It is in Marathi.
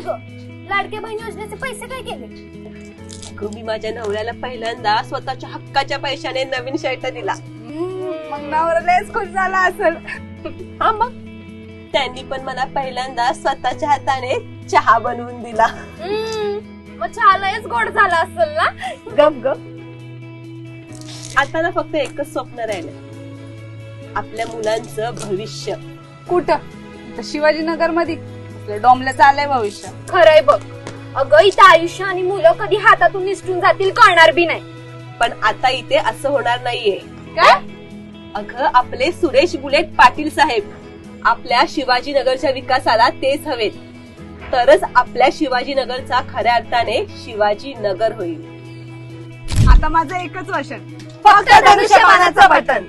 काय ग? लाडक्या बहीण योजनेचे पैसे काय केले? अगं मी माझ्या नवऱ्याला पहिल्यांदा स्वतःच्या हक्काच्या पैशाने नवीन शर्ट दिला. मग नवरा लयच खुश झाला असेल. हा मग? त्यांनी पण मला पहिल्यांदा स्वतःच्या हाताने चहा बनवून दिला. मग चहालाच गोड झाला असेल ना? गप गप. आता ना फक्त एकच स्वप्न राहिलं आपल्या मुलांचं भविष्य. कुठं? शिवाजीनगरमध्ये डोंबल्याचं आलंय भविष्य. खरंय बघ. अगं इथं आयुष्य आणि मुलं कधी हातातून निसटून जातील कळणार बी नाही. पण आता इथे असं होणार नाहीये. काय? अगं आपले सुरेश बुलेट पाटील साहेब आपल्या शिवाजीनगरच्या विकासाला तेच हवेत. तरच आपल्या शिवाजीनगरचा खऱ्या अर्थाने शिवाजी नगर होईल. आता माझं एकच वचन. फक्त धनुष्यबाणाचं बटन.